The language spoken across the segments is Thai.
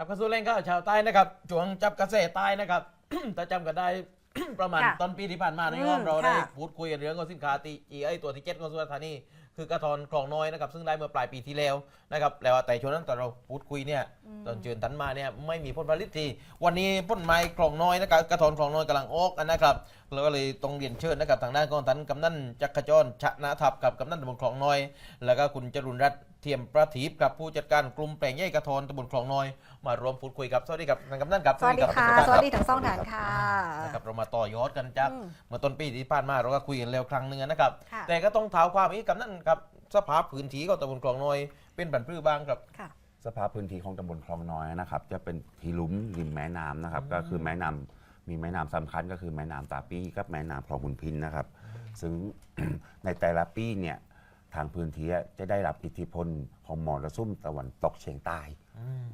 ครับกระทรวงแรงงานชาวใต้นะครับจวงจับกระแสใต้นะครับ ถ้าจำกันได้ ประมาณค่ะต้นปีที่ผ่านมาในอืมรอบเราได้ค่ะ พูดคุยกันเรื่องของสินค้าตีจีไอตัวที่เจ็ดของสุราษฎร์ธานีคือกระทอนคลองน้อยนะครับซึ่งได้เมื่อปลายปีที่แล้วนะครับแล้วแต่ช่วงนั้นตอนเราพูดคุยเนี่ยตอนเชิญทันมาเนี่ยไม่มีผลผลิตทีวันนี้ผลไม้คลองน้อยนะครับกระทอนคลองน้อยกำลังออกนะครับเราก็เลยต้องเรียนเชิญนะครับทางด้านของท่านกำนันจักรจรชนะทับกับกำนันตำบลคลองน้อย แล้วก็คุณจรุนรัตน์ เทียมประทีปกับผู้จัดการกลุ่มแปลงใหญ่กระทอนตำบลคลองน้อย มารวมพูดคุยกับ สวัสดีครับท่านกำนันครับสวัสดีค่ะ รับสวัสดีทั้งสองท่านค่ะ นะครับเรามาต่อยอดกันจากอืมเมื่อต้นปีที่ผ่านมาเราก็คุยกันแล้วครั้งหนึ่งนะครับ ค่ะ แต่ก็ต้องเท้าความอีกกำนันครับสภาพพื้นที่ของตำบลคลองน้อย เป็นบันพื้บ้างครับ ค่ะ สภาพพื้นที่ของตำบลคลองน้อยนะครับจะเป็นที่ลุ่มริมแม่น้ำนะครับ ก็คือแม่น้ำมีแม่น้ำสำคัญก็คือแม่น้ำตาปีกับแม่น้ำคลองบุญพินนะครับ ซึ่ง ในแต่ละปีเนี่ย ทางพื้นที่จะได้รับอิทธิพลของมรสุมตะวันตกเฉียงใต้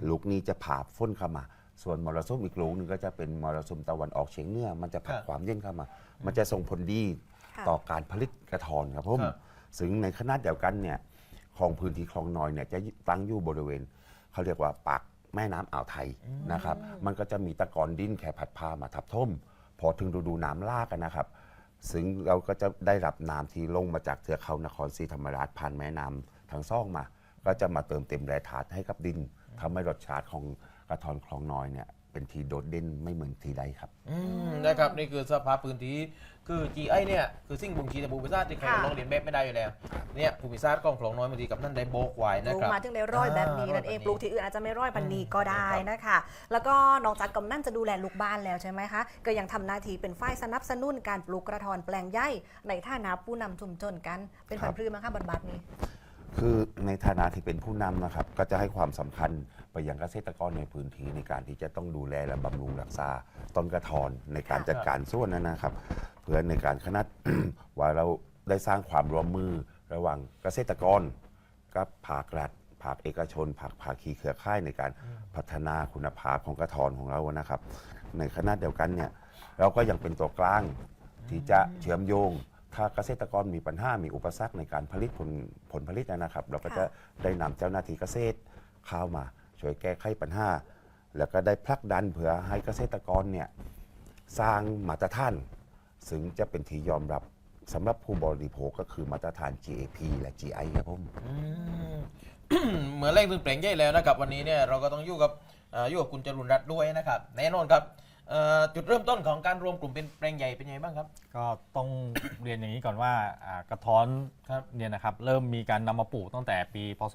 ลูกนี้จะผ่าฝนเข้ามา ส่วนมรสุมอีกลูกหนึงก็จะเป็นมรสุมตะวันออกเฉียงเหนือมันจะผลักครับความเย็นเข้ามา มันจะส่งผลดีค่ะต่อการผลิตกระทอนครับผมครับซึ่งในขณะเดียวกันเนี่ยของพื้นที่คลองน้อยเนี่ยจะตั้งอยู่บริเวณเขาเรียกว่าปากแม่น้ำอ่าวไทยนะครับ มันก็จะมีตะกอนดินแค่พัดพามาทับถมพอถึงฤดูน้ำลากกันนะครับ ซึ่งเราก็จะได้รับน้ำที่ลงมาจากเทือกเขานครศรีธรรมราชผ่านแม่น้ำทางซ่องมา ก็จะมาเติมเต็มแร่ธาตุให้กับดินทำให้รสชาติของกระทอนคลองน้อยเนี่ย เป็นทีโดดเด่นไม่เหมือนทีใดครับ อืมนะครับนี่คือสภาพพื้นที่คือ GI เนี่ยคือสิ่งบ่งชี้แต่ภูมิศาสตร์ที่ใครค่ะ ลองเรียนแบบไม่ได้อยู่แล้วเนี่ยภูมิศาสตร์ของคลองน้อยบางทีกับนั่นได้โบกไว้ปนะลูกครับ มาถึงได้ร้อยแบบนี้อ่านั่นเองร้อยแบบนี้ปลูกที่อื่นอาจจะไม่ร้อยพันนี้ก็ได้นะคะ แล้วก็นอกจากกำนันจะดูแลลูกบ้านแล้วใช่ไหมคะก็ยังทำหน้าที่เป็นฝ่ายสนับสนุนการปลูกกระทอนแปลงใหญ่ในฐานะผู้นำชุมชนกันเป็นครัพันบธุ์พืชมั้งคะบรรบัดนี้ คือในฐานะที่เป็นผู้นำนะครับ ก็จะให้ความสำคัญไปยังเกษตรกรในพื้นที่ในการที่จะต้องดูแลและบำรุงรักษาต้นกระทอนในการจัดการส่วนนั้นนะครับ เพื่อในการขนาดว่าเราได้สร้างความร่วมมือระหว่างเกษตรกรกับภาครัฐภาคเอกชนภาคภาคีเครือข่ายในการพัฒนาคุณภาพของกระทอนของเรานะครับ ในขณะเดียวกันเนี่ยเราก็ยังเป็นตัวกลางที่จะเชื่อมโยง ถ้าเกษตรกรมีปัญหา มีอุปสรรคในการผลิตผลผลผลิตนะครับ เราก็จะได้นำเจ้าหน้าที่เกษตรเข้ามา ช่วยแก้ไขปัญหา แล้วก็ได้ผลักดันเพื่อให้เกษตรกรเนี่ยสร้างมาตรฐานซึ่งจะเป็นที่ยอมรับสำหรับผู้บริโภคก็คือมาตรฐาน GAP และ GI ครับผม อืม เหมือนเล่นเป็นแปลงใหญ่แล้วนะครับ วันนี้เนี่ยเราก็ต้องอยู่กับเอ่ออยู่กับคุณจรุนรัตน์ด้วยนะครับ แน่นอนครับเอ่อ จุดเริ่มต้นของการรวมกลุ่มเป็นแปลงใหญ่เป็นยังไงบ้างครับ ก็ต้อง เรียนอย่างนี้ก่อนว่าอ่ากระท้อนครับเนี่ยนะครับเริ่มมีการนำมาปลูกตั้งแต่ปี พศ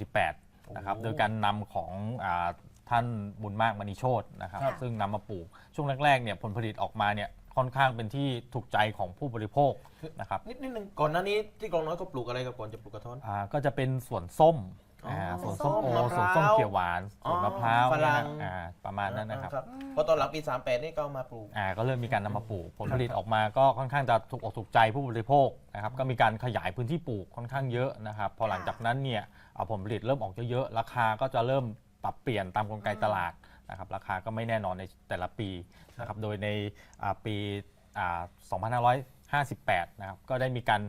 2538 นะครับ โอ้โดยการนำของอาท่านบุญมากมณีโชตนะครับ ครับ ซึ่งนำมาปลูกช่วงแรกๆเนี่ยผลผลิตออกมาเนี่ยค่อนข้างเป็นที่ถูกใจของผู้บริโภคนะครับนิดนิดนึงก่อนหน้านี้ที่กลองน้อยเขาปลูกอะไรครับก่อนจะปลูกกระท้อน อ่าก็จะเป็นสวนส้ม อ๋ออ่าสวนส้มโอมะพร้าวสวนส้มเขียวหวานสวนมะพร้าวฝรั่งนะฮะอ่าประมาณนั้นนะครับพอตอนหลังปี 38 นี่ก็เอามาปลูก อ่าก็เริ่มมีการนำมาปลูกผลผลิตออกมาก็ค่อนข้างจะถูกอกถูกใจผู้บริโภคนะครับก็มีการขยายพื้นที่ปลูกค่อนข้างเยอะนะครับพอหลังจากนั้นเนี่ยเอาผลผลิตเริ่มออกเยอะๆราคาก็จะเริ่มปรับเปลี่ยนตามกลไกตลาดนะครับราคาก็ไม่แน่นอนในแต่ละปีนะครับโดยในอ่าปีอ่า2558 นะครับก็ได้มีการ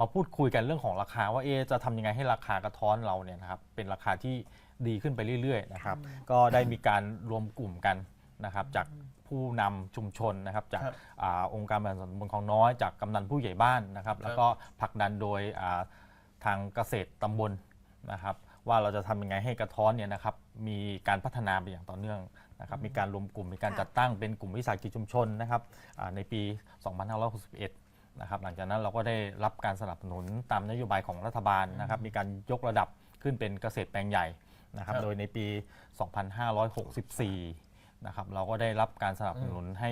มาพูดคุยกันเรื่องของราคาว่าเอะจะทำยังไงให้ราคากระท้อนเราเนี่ยนะครับเป็นราคาที่ดีขึ้นไปเรื่อยๆนะครับก็ได้มีการรวมกลุ่มกันนะครับจากผู้นำชุมชนนะครับจากครับอาองค์การบริหารส่วนตำบลคลองน้อย จากกำนันผู้ใหญ่บ้านนะครับแล้วก็ผลักดันโดยอ่าทางเกษตรตำบลนะครับว่าเราจะทำยังไงให้กระท้อนเนี่ยนะครับมีการพัฒนาไปอย่างต่อเนื่องนะครับมีการรวมกลุ่มมีการค่ะจัดตั้งเป็นกลุ่มวิสาหกิจชุมชนนะครับอ่าในปี 2561 นะครับหลังจากนั้นเราก็ได้รับการสนับสนุนตามนโยบายของรัฐบาลนะครับมีการยกระดับขึ้นเป็นเกษตรแปลงใหญ่นะครับครับโดยในปี 2564นะครับเราก็ได้รับการสนับสนุนให้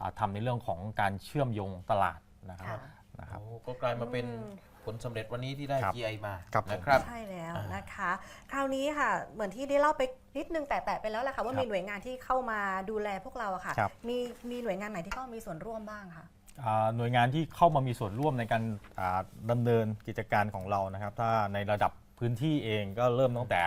อ่าทำในเรื่องของการเชื่อมโยงตลาดนะครับค่ะนะครับโอ้ก็กลายมาเป็นอืมผลสำเร็จวันนี้ที่ได้ครับ GI มาครับผมนะครับใช่แล้วอ่านนะคะ คราวนี้ค่ะ เหมือนที่ได้เล่าไปนิดนึงแต่แต่ไปแล้วแหละค่ะว่าครับมีหน่วยงานที่เข้ามาดูแลพวกเราอะค่ะครับมีมีหน่วยงานไหนที่เข้ามามีส่วนร่วมบ้างคะอ่า หน่วยงานที่เข้ามามีส่วนร่วมในการอ่าดำเนินกิจการของเรานะครับ ถ้าในระดับพื้นที่เองก็เริ่มตั้งแต่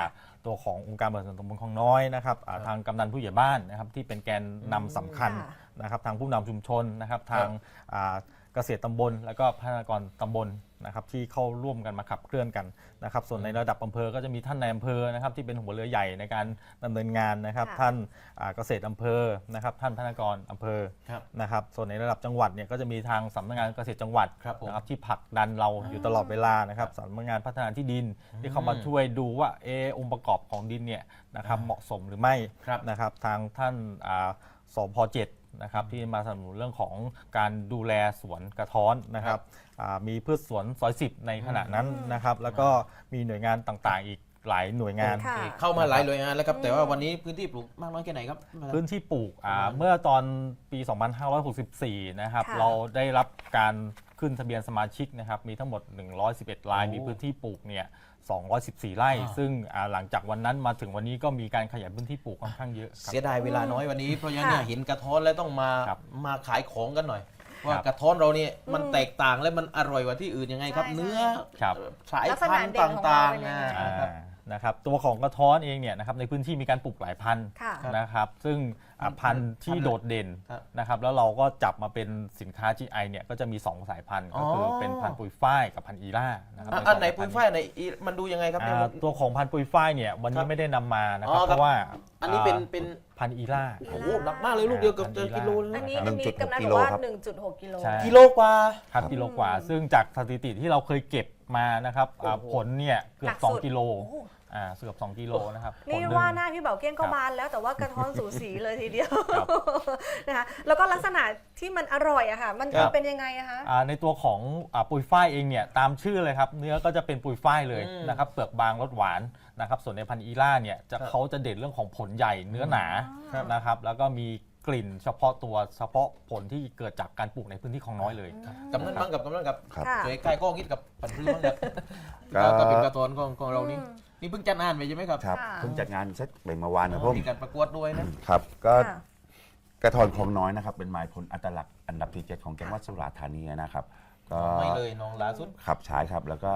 ตัวขององค์การบริหารส่วนตำบลคลองน้อยนะครับอ่าทางกำนันผู้ใหญ่บ้านนะครับที่เป็นแกนนำสำคัญค่ะนะครับ ทางผู้นำชุมชนนะครับ ทางอ่าเกษตรตำบล แล้วก็พัฒนากรตำบล นะครับที่เข้าร่วมกันมาขับเคลื่อนกันนะครับ ส่วนในระดับอำเภอก็จะมีท่านในายอำเภอนะครับที่เป็นหัวเรือใหญ่ในการดำเนินงานนะครับค่ะท่านอ่าเกษตรอำเภอนะครับ ท่านพนักงานอำเภอครับนะครับ ส่วนในระดับจังหวัดเนี่ยก็จะมีทางสำนักงานเกษตรจังหวัดครับผมนะครับที่ผลักดันเราอยู่ตลอดเวลานะครับสำนักงานพัฒนาที่ดินที่เข้ามาช่วยดูว่าเออองค์ประกอบของดินเนี่ยนะครับเหมาะสมหรือไม่ครับนะครับ ทางท่านอ่าสพเจ็ด นะครับที่มาสนับสนุนเรื่องของการดูแลสวนกระท้อนนะครับอ่ามีพืชสวนซอยสิบในขณะนั้นนะครับ แล้วก็มีหน่วยงานต่างๆ อีกหลายหน่วยงาน ค่ะ เข้ามาหลายหน่วยงานแล้วครับ แต่ว่าวันนี้พื้นที่ปลูกมากน้อยแค่ไหนครับ พื้นที่ปลูกอ่าเมื่อตอนปี 2564 นะครับ ค่ะ เราได้รับการขึ้นทะเบียนสมาชิกนะครับ มีทั้งหมด 111ราย โอ้มีพื้นที่ปลูกเนี่ย 214 ไร่อ่าซึ่งอ่าหลังจากวันนั้นมาถึงวันนี้ก็มีการขยายพื้นที่ปลูกค่อนข้างเยอะครับ เสียดายเวลาน้อยวันนี้เพราะฉะนั้นเนี่ยค่ะเห็นกระท้อนแล้วต้องมาครับมาขายของกันหน่อย ว่าครับกระท้อนเราเนี่ยมันอืมแตกต่างและมันอร่อยกว่าที่อื่นยังไงครับ ใช่เนื้อครับ สายลักษพัณะนธุ์เด่นของเราต่างเป็นๆยังไงอ่าอ่านะครับตัวของกระท้อนเองเนี่ยนะครับในพื้นที่มีการปลูกหลายพันธุ์ค่ะ นะครับ ซึ่งอะ พันธุ์ที่โดดเด่นครับนะครับ แล้วเราก็จับมาเป็นสินค้า GI เนี่ยก็จะมี 2 สายพันธุ์ก็คือออ เป็นพันธุ์ปุยฝ้ายกับพันธุ์อีล่านะครับอะใอันไหนสงปุยธุ์ฝ้ายไหนอีมันดูยังไงครับเนี่ย อ่าตัวของพันธุ์ปุยฝ้ายเนี่ยวันครันี้บไม่ได้นำมานะครับอ๋อครับ เพราะว่าอันนี้เป็นอ่าเป็นพันธุ์อีล่า โอ้โหหนักมากเลยลูกเดียวเกับอันจะนี้กิโลเลยอันนะนี้หนึ่อันงนี้จุดหกกำนันกิบโลอกว่าครับ 1.6 กิโล ใช่ กิโลกว่า ครับกิโลกว่า ซึ่งจากสถิติที่เราเคยเก็บมานะครับอ่าโอ้โหผลเนี่ยเกือบหนักสุด2กิโล โอ้โห อ่าเกือบ2กิโลนะครับนี่ผลหงว่าหน้าพี่เบาเก้งก็ครับบานแล้วแต่ว่ากระท้อนสูสีเลยทีเดียวครับนะคะแล้วก็ลักษณะที่มันอร่อยอะค่ะ มันครับ เป็นยังไงอะคะ อ่าในตัวของอาปุยฝ้ายเองเนี่ยตามชื่อเลยครับเนื้อก็จะเป็นปุยฝ้ายเลยอืมนะครับเปลือกบางรสหวานนะครับส่วนในพันธุ์อีล่าเนี่ยจะครับเขาจะเด่นเรื่องของผลใหญ่เนื้อหนาครับ นะครับแล้วก็มีกลิ่นเฉพาะตัวเฉพาะผลที่เกิดจากการปลูกในพื้นที่ของน้อยเลย กำนันบ้างกับกำนันกับครับ ค่ะช่วยใกล้ข้องคิดกับปันพื้นบ้างครับก็ก็เป็นกระท้อนของของเรานี่ อืม นี่เพิ่งจัดงานไปใช่ไหมครับครับค่ะ เพิ่งจัดงานเสร็จไปเมื่อวานนะผมมีการประกวดด้วยนะ ครับก็ค่ะ กระทอนคลองน้อยนะครับ เป็นไม้ผลอัตลักษณ์อันดับที่เจ็ดของจังหวัดสุราษฎร์ธานีนะครับ ก็ ไม่เลยน้องล่าสุด ขับใช้ครับ แล้วก็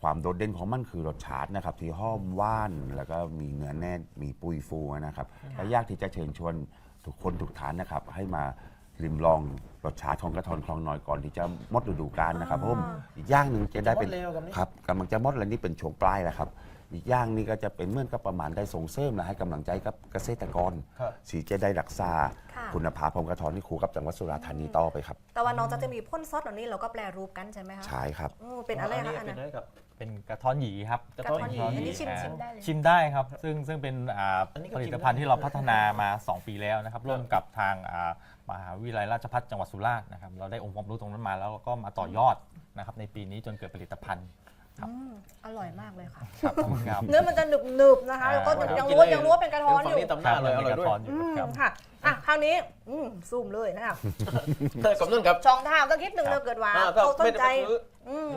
ความโดดเด่นของมันคือรสชาตินะครับ ที่หอมว่านแล้วก็มีเนื้อแน่นมีปุยฟูนะครับและยากที่จะเชิญชวนทุกคนทุกฐานนะครับ ให้มา ริมลองรสชาติของกระทอนคลองน้อยก่อนที่จะหมดฤดูกาลนะครับผมอีกอย่างหนึ่งจะได้เป็นหมดแล้วครับนี่ ครับกำลังจะหมดแล้วนี่เป็นช่วงปลายแล้วครับ อีกอย่างนี้ก็จะเป็นเหมื่อนกับประมาณได้ส่งเสริมและให้กำลังใจกับเกษตรกรครับ สีจะได้รักษา ค่ะคุณภาพของกระทอนที่ครูกับจังหวัดสุราษฎร์ธานีต่อไปครับแต่ว่าน้องจะจะมีพ่นซอสเหล่านี้เราก็แปลรูปกันใช่ไหมคะใช่ครับโอ้เป็นอะไรคะอันเป็นั้นนอะไรครับเป็นกระท้อนหยีครับกระท้อนหยีอันนี้ชิมอ่าชิมได้เลย ชิมได้ครับ ซึ่งซึ่งเป็นอ่าอันนี้ก็ผชิมลิตภัณฑ์ได้ที่เราพัฒนามา 2 ปีแล้วนะครับ ร่วมกับทางอ่ามหาวิทยาลัยราชภัฏจังหวัดสุราษฎร์นะครับ เราได้องค์ความรู้ตรงนั้นมาแล้วก็มาต่อยอดนะครับในปีนี้จนเกิดผลิตภัณฑ์ อืมอร่อยมากเลยค่ะ ครับขอบคุณครับ เนื้อมันจะหนึบหนึบๆนะคะอ่า แล้วก็ครับยังรู้ว่ายังรู้ว่าเป็นกระท้อนอฝั่ยู่งนี้ตำหน้าเลยอร่อยด้วยอยู่อืมครับค่ะอะคราวนี้อืมซูมเลยนะคะกำนันครับช่องทางสักนิดหนึ่งครับเราเกิดว่าอ่าก็เขาสไม่นได้ใจไปซื้อ อืม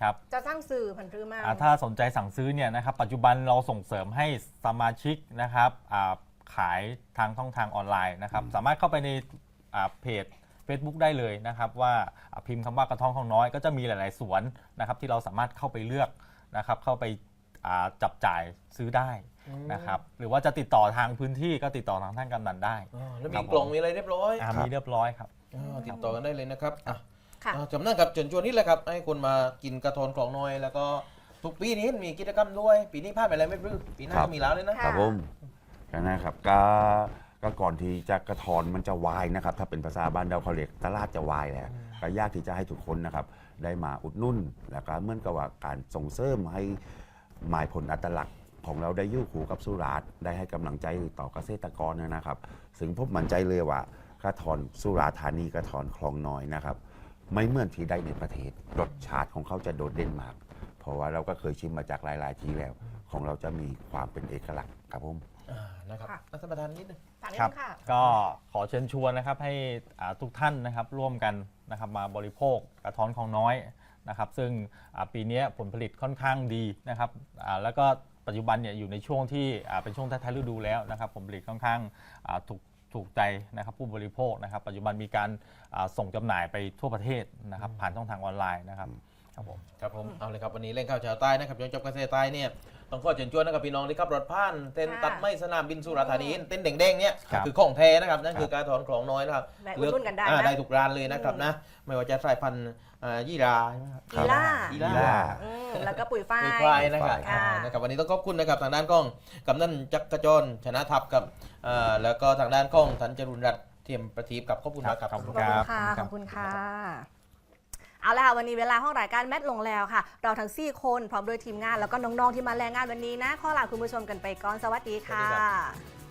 ครับจะสร้างสื่อผันพรือมาก อ่าถ้าสนใจสั่งซื้อเนี่ยนะครับปัจจุบันเราส่งเสริมให้สมาชิกนะครับอ่าขายทางช่องทางออนไลน์นะครับ สามารถเข้าไปในอ่าเพจ Facebook ได้เลยนะครับว่าอ่าพิมพ์คำว่ากระท้องของน้อยก็จะมีหลาย ๆ สวนนะครับที่เราสามารถเข้าไปเลือกนะครับเข้าไปอ่าจับจ่ายซื้อได้นะครับหรือว่าจะติดต่อทางพื้นที่ก็ติดต่อทางท่านกำนันได้อ๋อแล้วครัมีบกล่องมีอะไรเรียบร้อยอ่าครับมีเรียบร้อยครับอ่าติดต่อกันได้เลยนะครับอะค่ะอ่าจำนั่นครับเชิญชวนนี่แหละครับให้คนมากินกระทอนกล่องน้อยแล้วก็ทุกปีนี้มีกิจกรรมด้วย ปีนี้พลาดไปอะไรไม่รู้ปีหน้าครับก็มีแล้วเลยนะค่ะครับผมนะครับก็ ก็ก่อนที่จะกระทอนมันจะวายนะครับ ถ้าเป็นภาษาบ้านเราเขาเรียกตลาดจะวายแล้วก็ยากที่จะให้ทุกคนนะครับ ได้มาอุดหนุ่น แล้วก็เหมื่อนกับว่าการส่งเสริมให้หมายผลอัตลักษณ์ของเราได้อยู่คู่กับสุราษฎร์ได้ให้กำลังใจต่อเกษตรกรนะครับ ซึ่งผมมั่นใจเลยว่ากระทอนสุราษฎร์ธานีกระทอนคลองน้อยนะครับ ไม่เหมือนที่ใดในประเทศรสชาติของเขาจะโดดเด่นมาก เพราะว่าเราก็เคยชิมมาจากหลาย ๆ ที่แล้ว ของเราจะมีความเป็นเอกลักษณ์ครับผม อ่านะครับค่ะรัฐประธานนิดนึง ฝากนิดครับนึงค่ะ ก็ขอเชิญชวนนะครับให้อ่าทุกท่านนะครับร่วมกันนะครับมาบริโภคกระท้อนของน้อยนะครับ ซึ่งอ่าปีนี้ผลผลิตค่อนข้างดีนะครับอ่าแล้วก็ปัจจุบันเนี่ยอยู่ในช่วงที่อ่าเป็นช่วงท้ายๆฤดูแล้วนะครับ ผลผลิตค่อนข้างอ่าถูกถูกใจนะครับผู้บริโภคนะครับ ปัจจุบันมีการอ่าส่งจำหน่ายไปทั่วประเทศนะครับผ่านช่องทางออนไลน์นะครับ ครับผมครับผมเอาเลยครับวันนี้เล่นข้าวชาวใต้นะครับย้อนจบเกษตรใต้เนี่ยต้องขอเชิญชวนนะครับพี่น้องที่ขับรถผ่านเต้นค่ะตัดไม้สนามบินสุราษฎร์ธานีเต้นแดงๆเนี่ยครับคือของแท้นะครับนั่นคือการถอนของน้อยนะครับแวะอุดหนุนกันได้อ่านะได้ทุกร้านเลยนะครับอืมนะไม่ว่าจะสายพันธุ์อ่ายี่ราใช่ไหมครับ อีล่าอีอีล่า ล่า อืมแล้วก็ปุ๋ยฝ้าย มีควายนะครับค่ะ อ่านะครับ วันนี้ต้องขอบคุณนะครับทางด้านกล้องกำนันจักรจรชนะทัพกับอ่าแล้วก็ทางด้านกล้องทันจรุนรัตน์เทียมประทีปกับขอบคุณมากครับ ขอบคุณ ขอบคคุรัณบค่ะขขออบบคุคุณณครัค่ะบ เอาละค่ะวันนี้เวลาห้องรายการแมทลงแล้วค่ะ เราทั้ง4คนพร้อมด้วยทีมงานแล้วก็น้องๆที่มาแรงงานวันนี้นะ ข้อลาคุณผู้ชมกันไปก่อนสวัสดีค่ะ